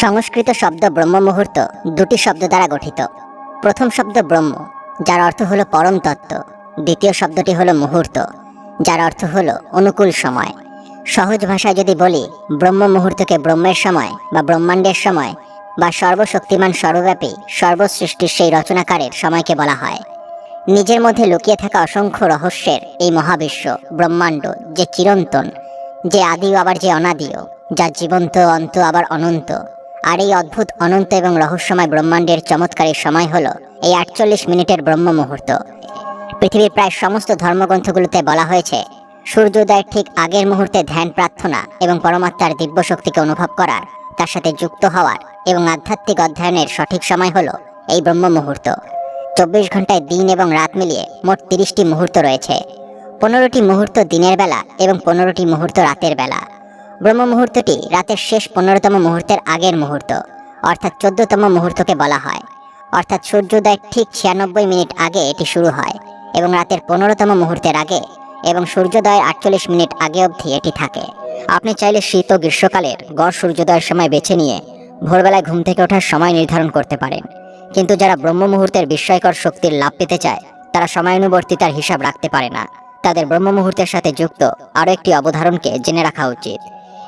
সংস্কৃত শব্দ ব্রহ্ম মুহূর্ত দুটি শব্দ দ্বারা গঠিত। প্রথম শব্দ ব্রহ্ম, যার অর্থ হলো পরম তত্ত্ব। দ্বিতীয় শব্দটি হলো মুহূর্ত, যার অর্থ হলো অনুকূল সময়। সহজ ভাষায় যদি বলি ব্রহ্ম মুহূর্তকে ব্রহ্মের সময় বা ব্রহ্মাণ্ডের সময় বা সর্বশক্তিমান সর্বব্যাপী, সর্বসৃষ্টির সেই রচনাকারের সময়কে বলা হয়। নিজের মধ্যে লুকিয়ে থাকা অসংখ্য রহস্যের এই মহাবিশ্ব ব্রহ্মাণ্ড যে চিরন্তন, যে আদিও আবার যে অনাদিও, যা জীবন্ত অন্ত আবার অনন্ত। আর এই অদ্ভুত, অনন্ত এবং রহস্যময় ব্রহ্মাণ্ডের চমৎকারী সময় হলো এই আটচল্লিশ মিনিটের ব্রহ্ম মুহূর্ত পৃথিবীর প্রায় সমস্ত ধর্মগ্রন্থগুলোতে বলা হয়েছে, সূর্যোদয়ের ঠিক আগের মুহূর্তে ধ্যান প্রার্থনা এবং পরমাত্মার দিব্য শক্তিকে অনুভব করার, তার সাথে যুক্ত হওয়ার এবং আধ্যাত্মিক অধ্যয়নের সঠিক সময় হলো এই ব্রহ্ম মুহূর্ত চব্বিশ ঘন্টায় দিন এবং রাত মিলিয়ে মোট তিরিশটি মুহূর্ত রয়েছে। পনেরোটি মুহূর্ত দিনের বেলা এবং পনেরোটি মুহূর্ত রাতের বেলা। ব্রহ্ম মুহূর্তটি রাতের শেষ পনেরোতম মুহূর্তের আগের মুহূর্ত, অর্থাৎ চোদ্দতম মুহূর্তকে বলা হয়। অর্থাৎ সূর্যোদয়ের ঠিক ছিয়ানব্বই মিনিট আগে এটি শুরু হয় এবং রাতের পনেরোতম মুহূর্তের আগে এবং সূর্যোদয়ের আটচল্লিশ মিনিট আগে অবধি এটি থাকে। আপনি চাইলে শীত ও গ্রীষ্মকালের গড় সূর্যোদয়ের সময় বেছে নিয়ে ভোরবেলায় ঘুম থেকে ওঠার সময় নির্ধারণ করতে পারেন। কিন্তু যারা ব্রহ্ম মুহূর্তের বিস্ময়কর শক্তির লাভ পেতে চায়, তারা সময়ানুবর্তিতার হিসাব রাখতে পারে না। তাদের ব্রহ্ম মুহূর্তের সাথে যুক্ত আরও একটি অবধারণকে জেনে রাখা উচিত।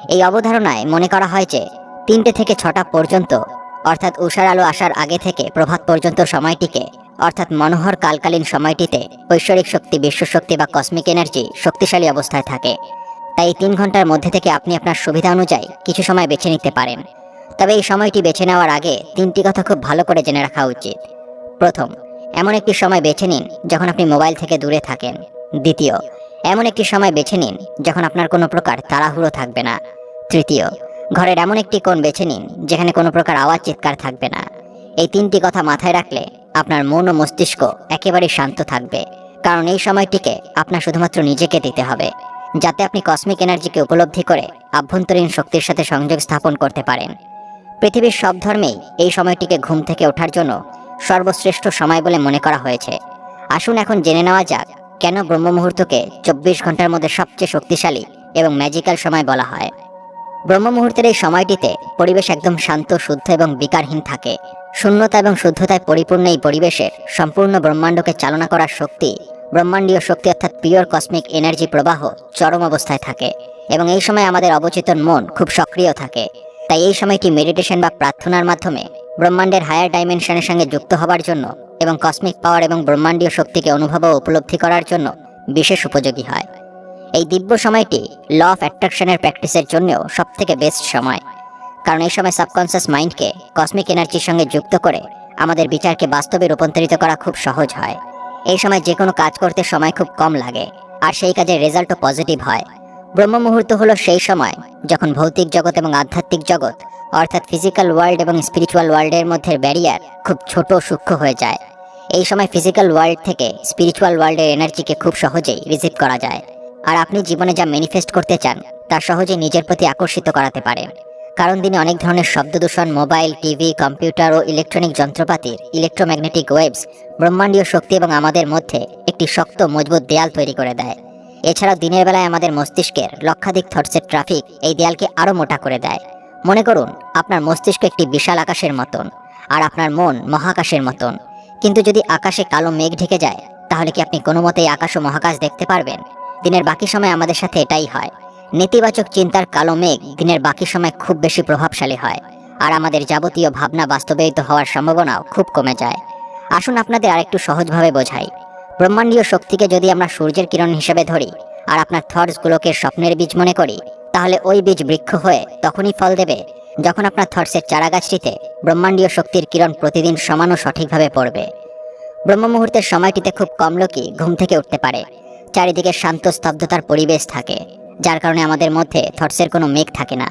এই অবধারণায় মনে করা হয় যে তিনটে থেকে ছটা পর্যন্ত, অর্থাৎ উষার আলো আসার আগে থেকে প্রভাত পর্যন্ত সময়টিকে, অর্থাৎ মনোহর কালকালীন সময়টিতে ঐশ্বরিক শক্তি, বিশ্বশক্তি বা কসমিক এনার্জি শক্তিশালী অবস্থায় থাকে। তাই তিন ঘণ্টার মধ্যে থেকে আপনি আপনার সুবিধা অনুযায়ী কিছু সময় বেছে নিতে পারেন। তবে এই সময়টি বেছে নেওয়ার আগে তিনটি কথা খুব ভালো করে জেনে রাখা উচিত। প্রথম, এমন একটি সময় বেছে নিন যখন আপনি মোবাইল থেকে দূরে থাকেন। দ্বিতীয়, এমন একটি সময় বেছে নিন যখন আপনার কোনো প্রকার তাড়াহুড়ো থাকবে না। তৃতীয়, ঘরের এমন একটি কোণ বেছে নিন, যেখানে কোনো প্রকার আওয়াজ চিৎকার থাকবে না। এই তিনটি কথা মাথায় রাখলে আপনার মন ও মস্তিষ্ক একেবারেই শান্ত থাকবে, কারণ এই সময়টিকে আপনার শুধুমাত্র নিজেকে দিতে হবে, যাতে আপনি কসমিক এনার্জিকে উপলব্ধি করে আভ্যন্তরীণ শক্তির সাথে সংযোগ স্থাপন করতে পারেন। পৃথিবীর সব ধর্মেই এই সময়টিকে ঘুম থেকে ওঠার জন্য সর্বশ্রেষ্ঠ সময় বলে মনে করা হয়েছে। আসুন এখন জেনে নেওয়া যাক, কেন ব্রহ্ম মুহূর্তকে চব্বিশ ঘণ্টার মধ্যে সবচেয়ে শক্তিশালী এবং ম্যাজিক্যাল সময় বলা হয়। ব্রহ্ম মুহূর্তের এই সময়টিতে পরিবেশ একদম শান্ত, শুদ্ধ এবং বিকারহীন থাকে। শূন্যতা এবং শুদ্ধতায় পরিপূর্ণ এই পরিবেশের সম্পূর্ণ ব্রহ্মাণ্ডকে চালনা করার শক্তি, ব্রহ্মাণ্ডীয় শক্তি অর্থাৎ পিওর কসমিক এনার্জি প্রবাহ চরম অবস্থায় থাকে এবং এই সময় আমাদের অবচেতন মন খুব সক্রিয় থাকে। তাই এই সময়টি মেডিটেশন বা প্রার্থনার মাধ্যমে ব্রহ্মাণ্ডের হায়ার ডাইমেনশনের সঙ্গে যুক্ত হবার জন্য এবং কসমিক পাওয়ার এবং ব্রহ্মাণ্ডীয় শক্তিকে অনুভব ও উপলব্ধি করার জন্য বিশেষ উপযোগী হয়। এই দিব্য সময়টি ল অফ অ্যাট্রাকশনের প্র্যাকটিসের জন্যও সবথেকে বেস্ট সময়। কারণ এই সময় সাবকনসিয়াস মাইন্ডকে কসমিক এনার্জির সঙ্গে যুক্ত করে আমাদের বিচারকে বাস্তবে রূপান্তরিত করা খুব সহজ হয়। এই সময় যে কোনো কাজ করতে সময় খুব কম লাগে, আর সেই কাজের রেজাল্টও পজিটিভ হয়। ব্রহ্ম মুহূর্ত হলো সেই সময় যখন ভৌতিক জগৎ এবং আধ্যাত্মিক জগৎ, অর্থাৎ ফিজিক্যাল ওয়ার্ল্ড এবং স্পিরিচুয়াল ওয়ার্ল্ডের মধ্যে ব্যারিয়ার খুব ছোট সূক্ষ্ম হয়ে যায়। এই সময় ফিজিক্যাল ওয়ার্ল্ড থেকে স্পিরিচুয়াল ওয়ার্ল্ডের এনার্জিকে খুব সহজেই রিসিভ করা যায়। আর আপনি জীবনে যা ম্যানিফেস্ট করতে চান, তা সহজেই নিজের প্রতি আকর্ষিত করাতে পারেন কারণ দিনে অনেক ধরনের শব্দ দূষণ মোবাইল টিভি কম্পিউটার ও ইলেকট্রনিক যন্ত্রপাতির ইলেকট্রোম্যাগনেটিক ওয়েভস ব্রহ্মাণ্ডীয় শক্তি এবং আমাদের মধ্যে একটি শক্ত, মজবুত দেয়াল তৈরি করে দেয়। এছাড়াও দিনের বেলায় আমাদের মস্তিষ্কের লক্ষাধিক থটসের ট্রাফিক এই দেয়ালকে আরও মোটা করে দেয়। মনে করুন, আপনার মস্তিষ্ক একটি বিশাল আকাশের মতন আর আপনার মন মহাকাশের মতন। কিন্তু যদি আকাশে কালো মেঘ ঢেকে যায়, তাহলে কি আপনি কোনো মতেই আকাশ ও মহাকাশ দেখতে পারবেন? দিনের বাকি সময় আমাদের সাথে এটাই হয়। নেতিবাচক চিন্তার কালো মেঘ দিনের বাকি সময় খুব বেশি প্রভাবশালী হয়। আর আমাদের যাবতীয় ভাবনা বাস্তবায়িত হওয়ার সম্ভাবনাও খুব কমে যায়। আসুন আপনাদের আরেকটু সহজভাবে বোঝাই। ব্রহ্মাণ্ডীয় শক্তিকে যদি আমরা সূর্যের কিরণ হিসেবে ধরি আর আপনার থটসগুলোকে স্বপ্নের বীজ মনে করি, তাহলে ওই বীজ বৃক্ষ হয়ে তখনই ফল দেবে। যখন আপনার থটসের চারাগাছটিতে ব্রহ্মাণ্ডীয় শক্তির কিরণ প্রতিদিন সমান ও সঠিকভাবে পড়বে। ব্রহ্ম মুহূর্তের সময়টিতে খুব কম লোকই ঘুম থেকে উঠতে পারে। চারিদিকে শান্ত স্তব্ধতার পরিবেশ থাকে, যার কারণে আমাদের মধ্যে থটসের কোনো মেঘ থাকে না।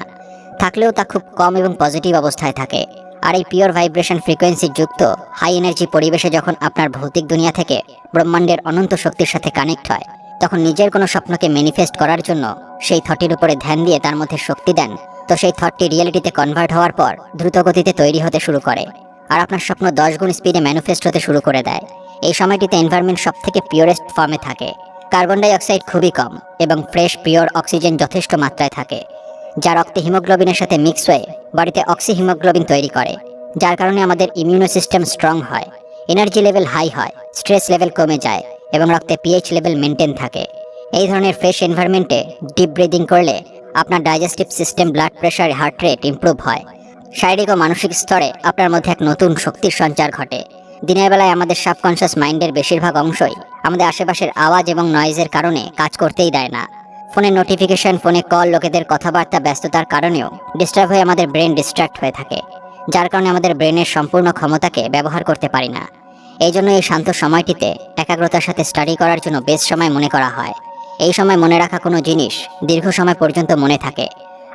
থাকলেও তা খুব কম এবং পজিটিভ অবস্থায় থাকে। আর এই পিওর ভাইব্রেশন ফ্রিকোয়েন্সি যুক্ত, হাই এনার্জি পরিবেশে যখন আপনার ভৌতিক দুনিয়া থেকে ব্রহ্মাণ্ডের অনন্ত শক্তির সাথে কানেক্ট হয়, তখন নিজের কোনো স্বপ্নকে ম্যানিফেস্ট করার জন্য সেই থটির উপরে ধ্যান দিয়ে তার মধ্যে শক্তি দেন। তো সেই থটটি রিয়েলিটিতে কনভার্ট হওয়ার পর দ্রুত গতিতে তৈরি হতে শুরু করে। আর আপনার স্বপ্ন দশ গুণ স্পিডে ম্যানিফেস্ট হতে শুরু করে দেয়। এই সময়টিতে এনভায়রনমেন্ট সব থেকে পিওরেস্ট ফর্মে থাকে। কার্বন ডাই অক্সাইড খুবই কম এবং ফ্রেশ, পিওর অক্সিজেন যথেষ্ট মাত্রায় থাকে, যা রক্তে হিমোগ্লোবিনের সাথে মিক্স হয়ে বডিতে অক্সি হিমোগ্লোবিন তৈরি করে, যার কারণে আমাদের ইমিউনো সিস্টেম স্ট্রং হয়, এনার্জি লেভেল হাই হয়, স্ট্রেস লেভেল কমে যায় এবং রক্তে পিএইচ লেভেল মেনটেন থাকে। এই ধরনের ফ্রেশ এনভায়রনমেন্টে ডিপ ব্রিদিং করলে আপনার digestive system blood pressure heart rate improve হয়। শারীরিক ও মানসিক স্তরে আপনার মধ্যে এক নতুন শক্তির সঞ্চার ঘটে। দিনের বেলায় আমাদের সাবকনশিয়াস মাইন্ডের বেশিরভাগ অংশই আমাদের আশেপাশের আওয়াজ এবং নয়েজের কারণে কাজ করতেই দেয় না। ফোনের নোটিফিকেশন ফোনে কল লোকেদের কথাবার্তা, ব্যস্ততার কারণেও ডিস্টার্ব হয়ে আমাদের ব্রেন ডিস্ট্র্যাক্ট হয়ে থাকে, যার কারণে আমাদের ব্রেনের সম্পূর্ণ ক্ষমতাকে ব্যবহার করতে পারি না। এই জন্য এই শান্ত সময়টিতে একাগ্রতার সাথে স্টাডি করার জন্য বেস্ট সময় মনে করা হয়। এই সময় মনে রাখা কোনো জিনিস দীর্ঘ সময় পর্যন্ত মনে থাকে।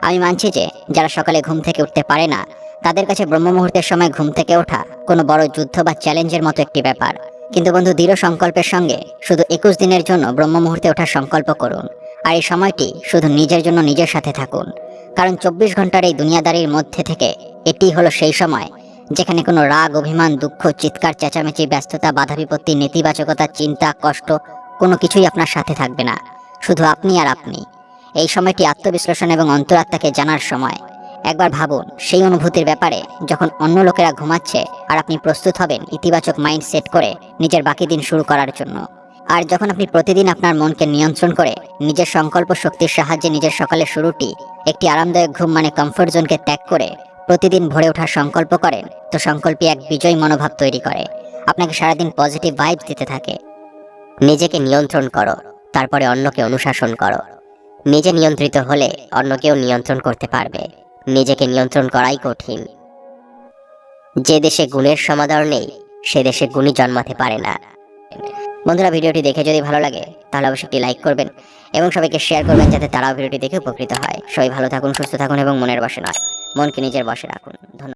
আমি মানছি যে যারা সকালে ঘুম থেকে উঠতে পারে না, তাদের কাছে ব্রহ্ম মুহূর্তের সময় ঘুম থেকে ওঠা কোনো বড় যুদ্ধ বা চ্যালেঞ্জের মতো একটি ব্যাপার। কিন্তু বন্ধু, দৃঢ় সংকল্পের সঙ্গে শুধু একুশ দিনের জন্য ব্রহ্ম মুহূর্তে ওঠার সংকল্প করুন। আর এই সময়টি শুধু নিজের জন্য নিজের সাথে থাকুন। কারণ চব্বিশ ঘণ্টার এই দুনিয়াদারির মধ্যে থেকে এটি হলো সেই সময় যেখানে কোনো রাগ, অভিমান, দুঃখ, চিৎকার, চেঁচামেচি, ব্যস্ততা বাধা বিপত্তি নেতিবাচকতা, চিন্তা, কষ্ট কোনো কিছুই আপনার সাথে থাকবে না। শুধু আপনি আর আপনি। এই সময়টি আত্মবিশ্লেষণ এবং অন্তরাত্মাকে জানার সময়। একবার ভাবুন, সেই অনুভূতির ব্যাপারে, যখন অন্য লোকেরা ঘুমাচ্ছে আর আপনি প্রস্তুত হবেন ইতিবাচক মাইন্ড সেট করে নিজের বাকি দিন শুরু করার জন্য। আর যখন আপনি প্রতিদিন আপনার মনকে নিয়ন্ত্রণ করে নিজের সংকল্প শক্তির সাহায্যে নিজের সকালের শুরুটি একটি আরামদায়ক ঘুম মানে কমফোর্ট জোনকে ত্যাগ করে প্রতিদিন ভরে ওঠার সংকল্প করেন, তো সংকল্পই এক বিজয় মনোভাব তৈরি করে। আপনাকে সারাদিন পজিটিভ ভাইব দিতে থাকে। নিজেকে নিয়ন্ত্রণ করো, তারপরে অন্যকে অনুশাসন করো। নিজে নিয়ন্ত্রিত হলে অন্যকেও নিয়ন্ত্রণ করতে পারবে। নিজেকে নিয়ন্ত্রণ করাই কঠিন। যে দেশে গুণের সমাদর নেই, সে দেশে গুণী জন্মাতে পারে না। বন্ধুরা, ভিডিওটি দেখে যদি ভালো লাগে, তাহলে অবশ্যই একটি লাইক করবেন এবং সবাইকে শেয়ার করবেন যাতে তারাও ভিডিওটি দেখে উপকৃত হয়। সবাই ভালো থাকুন, সুস্থ থাকুন এবং মনের বসে নয়, মনকে নিজের বসে রাখুন। ধন্যবাদ।